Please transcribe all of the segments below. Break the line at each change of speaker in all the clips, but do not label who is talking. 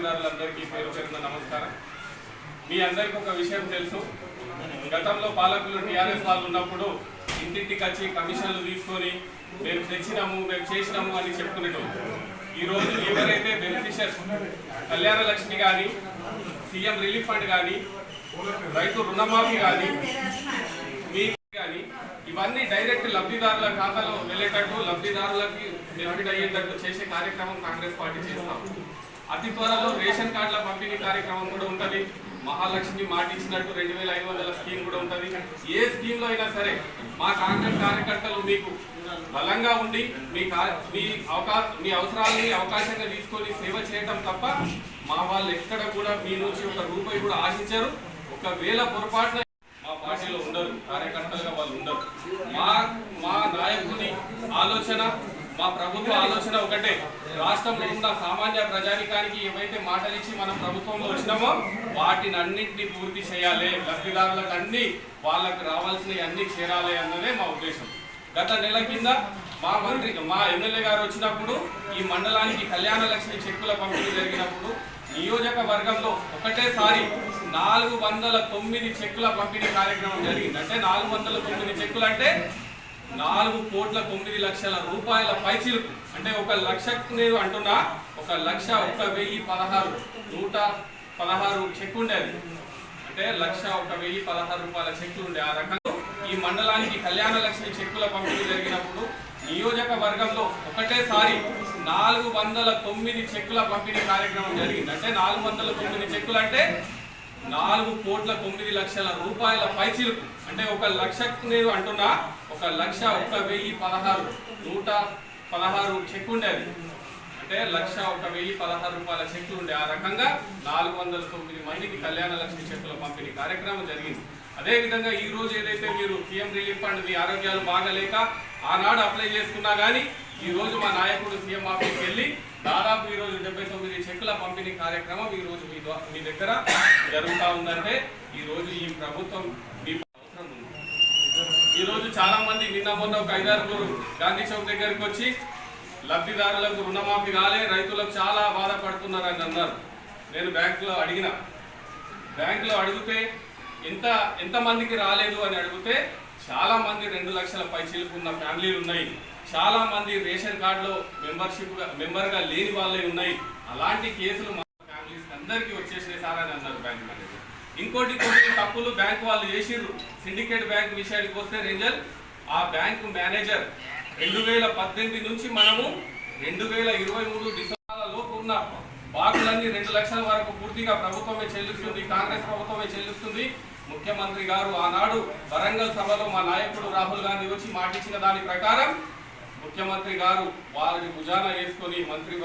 లబ్ధిదారులందరికీ పేరు పేరున నమస్కారం. మీ అందరికీ ఒక విషయం తెలుసు. గతంలో పాలకులు టీఆర్ఎస్ వాళ్ళు ఉన్నప్పుడు ఇంటింటికి వచ్చి కమిషన్లు తీసుకొని మేము తెచ్చినాము మేము చేసినాము అని చెప్పుకునేటోళ్ళు. ఈరోజు ఎవరైతే బెనిఫిషియర్స్ కళ్యాణ లక్ష్మి కానీ సీఎం రిలీఫ్ ఫండ్ కానీ రైతు రుణమాఫీ కానీ మీ కానీ ఇవన్నీ డైరెక్ట్ లబ్ధిదారుల ఖాతాలో వెళ్ళేటట్టు లబ్ధిదారులకి బెనిఫిట్ అయ్యేటట్టు చేసే కార్యక్రమం కాంగ్రెస్ పార్టీ చేస్తాం. అతి త్వరలో రేషన్ కార్డుల పంపిణీ కార్యక్రమం కూడా ఉంటుంది. మహాలక్ష్మి మాట ఇచ్చినట్టు రెండు వేల ఐదు వందల స్కీమ్ కూడా ఉంటుంది. ఏ స్కీమ్లో అయినా సరే మా కాంగ్రెస్ కార్యకర్తలు మీకు బలంగా ఉండి మీ మీ అవకా మీ అవసరాలని అవకాశంగా తీసుకొని సేవ చేయటం తప్ప మా వాళ్ళు ఎక్కడ కూడా మీ నుంచి ఒక రూపాయి కూడా ఆశించారు. ఒకవేళ పొరపాటున మా పార్టీలో ఉండరు కార్యకర్తలుగా వాళ్ళు ఉండరు. మా మా నాయకుని ఆలోచన మా ప్రభుత్వ ఆలోచన ఒకటే. రాష్ట్రంలో ఉన్న సామాన్య ప్రజానికానికి ఏవైతే మాటలు ఇచ్చి మనం ప్రభుత్వంలో వచ్చినామో వాటిని అన్నింటినీ పూర్తి చేయాలి. లబ్ధిదారులకు అన్ని వాళ్ళకి రావాల్సినవి అన్ని చేరాలి అన్నదే మా ఉద్దేశం. గత నెల కింద మా మంత్రి మా ఎమ్మెల్యే గారు వచ్చినప్పుడు ఈ మండలానికి కళ్యాణ లక్ష్మి చెక్కుల పంపిణీ జరిగినప్పుడు నియోజకవర్గంలో ఒకటేసారి నాలుగు వందల తొమ్మిది చెక్కుల పంపిణీ కార్యక్రమం జరిగింది. అంటే నాలుగు వందల తొమ్మిది చెక్కులు అంటే నాలుగు కోట్ల తొమ్మిది లక్షల రూపాయల పైచిలుకు. అంటే ఒక లక్ష నేను అంటున్నా ఒక లక్ష ఒక వెయ్యి పదహారు. నూట పదహారు చెక్ ఉండేది అంటే లక్ష ఒక వెయ్యి పదహారు రూపాయల చెక్లు ఉండే ఆ రకంగా. ఈ మండలానికి కళ్యాణ లక్ష్మి చెక్కుల పంపిణీ జరిగినప్పుడు నియోజకవర్గంలో ఒకటేసారి నాలుగు వందల తొమ్మిది చెక్కుల పంపిణీ కార్యక్రమం జరిగింది. అంటే నాలుగు వందల తొమ్మిది చెక్కులు అంటే నాలుగు కోట్ల తొమ్మిది లక్షల రూపాయల పైచిలుకు. అంటే ఒక లక్ష నేను అంటున్నా ఒక లక్ష ఒక వెయ్యి పదహారు. నూట పదహారు చెక్ ఉండేది అంటే లక్ష ఒక వెయ్యి పదహారు రూపాయల చెక్కులు ఉండే. ఆ రకంగా నాలుగు వందల తొమ్మిది మందికి కళ్యాణ లక్ష్మి చెక్కుల పంపిణీ కార్యక్రమం జరిగింది. అదేవిధంగా ఈ రోజు ఏదైతే మీరు సీఎం రిలీఫ్ ఫండ్ మీ ఆరోగ్యాలు బాగలేక ఆనాడు అప్లై చేసుకున్నా కానీ ఈ రోజు మా నాయకుడు సీఎం ఆఫీస్కి వెళ్ళి దాదాపు ఈ రోజు డెబ్బై తొమ్మిది చెక్కుల పంపిణీ కార్యక్రమం ఈరోజు మీ మీ దగ్గర జరుగుతూ ఉందంటే ఈరోజు ఈ ప్రభుత్వం మీ అవసరం ఉంది. ఈరోజు చాలా మంది నిన్న మొన్న ఒక ఐదారుగురు గాంధీ చౌక్ దగ్గరికి వచ్చి లబ్ధిదారులకు రుణమాఫీ కాలే రైతులకు చాలా బాధపడుతున్నారని అన్నారు. నేను బ్యాంకులో అడిగిన. బ్యాంకులో అడిగితే ఎంత ఎంతమందికి రాలేదు? అని అడిగితే చాలా మంది రెండు లక్షల పై ఉన్న ఫ్యామిలీలు ఉన్నాయి. చాలా మంది రేషన్ కార్డులో మెంబర్షిప్ మెంబర్గా లేని వాళ్ళే ఉన్నాయి. అలాంటి కేసులు మా ఫ్యామిలీస్ అందరికీ వచ్చేసినాయి సార్ అని అన్నారు బ్యాంక్ మేనేజర్. ఇంకోటి కొన్ని తప్పులు బ్యాంకు వాళ్ళు చేసిర్రు. సిండికేట్ బ్యాంక్ విషయానికి వస్తే రేంజర్ ఆ బ్యాంకు మేనేజర్ రెండు వేల పద్దెనిమిది నుంచి మనము రెండు వేల ఇరవై మూడు డిసెంబర్ ఉన్న బాకులన్నీ రెండు లక్షల వరకు పూర్తిగా ప్రభుత్వమే చెల్లిస్తుంది కాంగ్రెస్ ప్రభుత్వమే చెల్లిస్తుంది. ముఖ్యమంత్రి గారు ఆనాడు వరంగల్ సభలో మా నాయకుడు రాహుల్ గాంధీ వచ్చి మాటిచ్చిన దాని ప్రకారం ముఖ్యమంత్రి గారు వారిని భుజాన వేసుకొని మంత్రి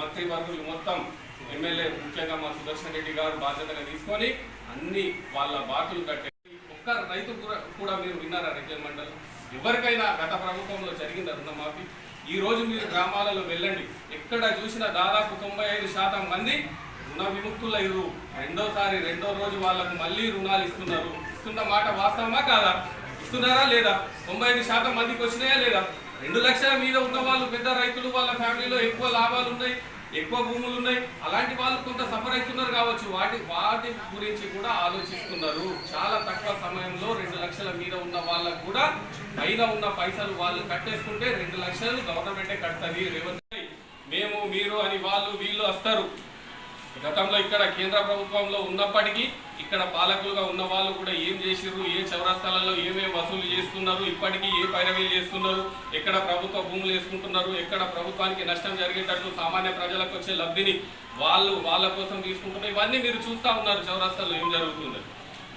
మంత్రివర్గులు మొత్తం ఎమ్మెల్యే ముఖ్యంగా మా సుదర్శన్ రెడ్డి గారు బాధ్యతగా తీసుకొని అన్ని వాళ్ళ బాకులు కట్టే ఒక్క రైతు కూడా కూడా మీరు విన్నారా రెడ్డి మండల్ ఎవరికైనా గత ప్రభుత్వంలో జరిగిందా రుణమాఫీ? ఈ రోజు మీరు గ్రామాలలో వెళ్ళండి. ఎక్కడ చూసినా దాదాపు తొంభై ఐదు శాతం మంది రుణ విముక్తులయ్యారు. రెండోసారి రెండో రోజు వాళ్ళకు మళ్ళీ రుణాలు ఇస్తున్నారు. ఇస్తున్న మాట వాస్తవమా కాదా? ఇస్తున్నారా లేదా? తొంభై ఐదు శాతం మందికి వచ్చినాయా లేదా? రెండు లక్షల మీద ఉన్న వాళ్ళు పెద్ద రైతులు వాళ్ళ ఫ్యామిలీలో ఎక్కువ లాభాలు ఉన్నాయి. ఎక్కువ భూములు ఉన్నాయి. అలాంటి వాళ్ళు కొంత సఫర్ అవుతున్నారు కావచ్చు. వాటి వాటి గురించి కూడా ఆలోచిస్తున్నారు. చాలా తక్కువ సమయంలో రెండు లక్షల మీద ఉన్న వాళ్ళకు కూడా పైన ఉన్న పైసలు వాళ్ళు కట్టేసుకుంటే రెండు లక్షలు గవర్నమెంటే కడుతుంది. రేవంత్ మేము మీరు అని వాళ్ళు వీళ్ళు వస్తారు. గతంలో ఇక్కడ కేంద్ర ప్రభుత్వంలో ఉన్నప్పటికీ ఇక్కడ పాలకులుగా ఉన్న వాళ్ళు కూడా ఏం చేసిర్రు? ఏ చౌరస్తాలలో ఏమేమి వసూలు చేస్తున్నారు? ఇప్పటికీ ఏ పైరవీలు చేస్తున్నారు? ఎక్కడ ప్రభుత్వ భూములు వేసుకుంటున్నారు? ఎక్కడ ప్రభుత్వానికి నష్టం జరిగేటట్లు సామాన్య ప్రజలకు వచ్చే లబ్ధిని వాళ్ళు వాళ్ళ కోసం తీసుకుంటున్నారు? ఇవన్నీ మీరు చూస్తా ఉన్నారు చౌరస్తాలో ఏం జరుగుతుంది.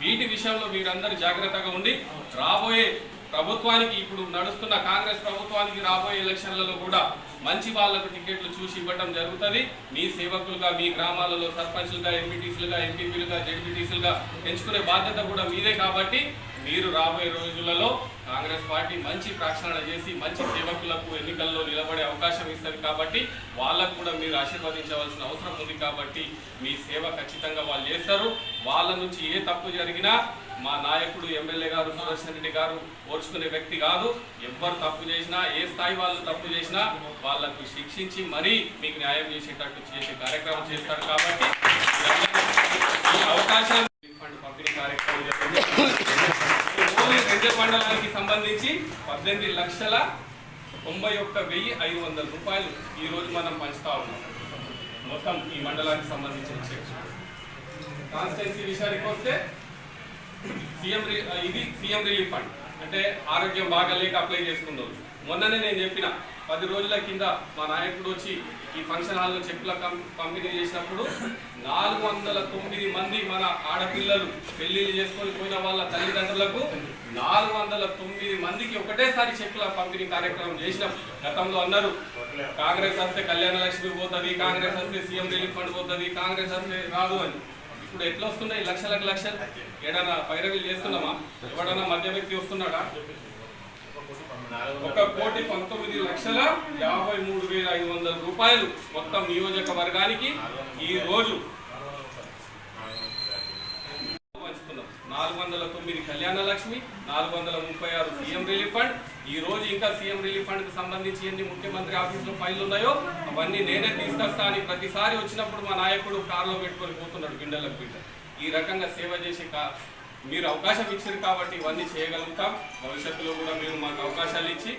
వీటి విషయంలో మీరందరూ జాగ్రత్తగా ఉండి రాబోయే ప్రభుత్వానికి ఇప్పుడు నడుస్తున్న కాంగ్రెస్ ప్రభుత్వానికి రాబోయే ఎలక్షన్లలో కూడా మంచి వాళ్ళకు టికెట్లు చూసి ఇవ్వటం జరుగుతుంది. మీ సేవకులుగా మీ గ్రామాలలో సర్పంచ్లుగా ఎంపీటీసీలుగా ఎంపీపీలుగా జడ్పీటీసీలుగా ఎంచుకునే బాధ్యత కూడా మీదే కాబట్టి మీరు రాబోయే రోజులలో కాంగ్రెస్ పార్టీ మంచి ప్రక్షాళన చేసి మంచి సేవకులకు ఎన్నికల్లో నిలబడే అవకాశం ఇస్తుంది కాబట్టి వాళ్ళకు కూడా మీరు ఆశీర్వదించవలసిన అవసరం ఉంది కాబట్టి మీ సేవ ఖచ్చితంగా వాళ్ళు చేస్తారు. వాళ్ళ నుంచి ఏ తప్పు జరిగినా మా నాయకుడు ఎమ్మెల్యే గారు సుదర్శన్ రెడ్డి గారు ఓర్చుకునే వ్యక్తి కాదు. ఎవరు తప్పు చేసినా ఏ స్థాయి వాళ్ళు తప్పు చేసినా వాళ్ళకు శిక్షించి మరీ మీకు న్యాయం చేసేటట్టు చేసే కార్యక్రమం చేస్తారు కాబట్టి ఈ అవకాశాన్ని ఫండ్ పంపిణీ కార్యక్రమం మండలానికి సంబంధించి పద్దెనిమిది లక్షల తొంభై ఒక్క వెయ్యి ఐదు వందల రూపాయలు ఈ రోజు మనం పంచుతా ఉన్నాం. మొత్తం ఈ మండలానికి సంబంధించిన చెక్స్ కాన్స్టెన్సీ విషయానికి వస్తే సీఎం రి- ఇది సీఎం రిలీఫ్ ఫండ్. అంటే ఆరోగ్యం బాగాలేక అప్లై చేసుకున్నారు మొన్ననే నేను చెప్పిన పది రోజుల కింద మా నాయకుడు వచ్చి ఈ ఫంక్షన్ హాల్లో చెప్పుల పంపిణీ చేసినప్పుడు నాలుగు వందల తొమ్మిది మంది మన ఆడపిల్లలు పెళ్ళిళ్ళు చేసుకొని పోయిన వాళ్ళ తల్లిదండ్రులకు నాలుగు వందల తొమ్మిది మందికి ఒకటేసారి చెక్కుల పంపిణీ కార్యక్రమం చేసినాం. గతంలో అన్నారు కాంగ్రెస్ వస్తే కళ్యాణ లక్ష్మి పోతుంది కాంగ్రెస్ వస్తే సీఎం రిలీఫ్ ఫండ్ పోతుంది కాంగ్రెస్ వస్తే రాదు అని. ఇప్పుడు ఎట్లా వస్తున్నాయి? లక్షలకు లక్షలు ఏడైనా పైరవీలు చేస్తున్నామా? ఎవడన్నా మధ్య వ్యక్తి వస్తున్నాడా? ఒక కోటి పంతొమ్మిది లక్షల యాభై మూడు వేల ఐదు వందల రూపాయలు మొత్తం నియోజకవర్గానికి ఈ రోజు పంచుతున్నాం నాలుగు వందల తొమ్మిది కళ్యాణ లక్ష్మి నాలుగు వందల ముప్పై ఆరు సీఎం రిలీఫ్ ఫండ్ ఈ రోజు ఇంకా సీఎం రిలీఫ్ ఫండ్కి సంబంధించి ఎన్ని ముఖ్యమంత్రి ఆఫీసులో ఫైల్ ఉన్నాయో అవన్నీ నేనే తీసుకొస్తా అని ప్రతిసారి వచ్చినప్పుడు మా నాయకుడు కారులో పెట్టుకొని పోతున్నాడు బిండలకు బిడ్డ ఈ రకంగా సేవ చేసే కా మీరు అవకాశం ఇచ్చారు కాబట్టి ఇవన్నీ చేయగలుగుతాం. భవిష్యత్తులో కూడా మీరు మాకు అవకాశాలు ఇచ్చి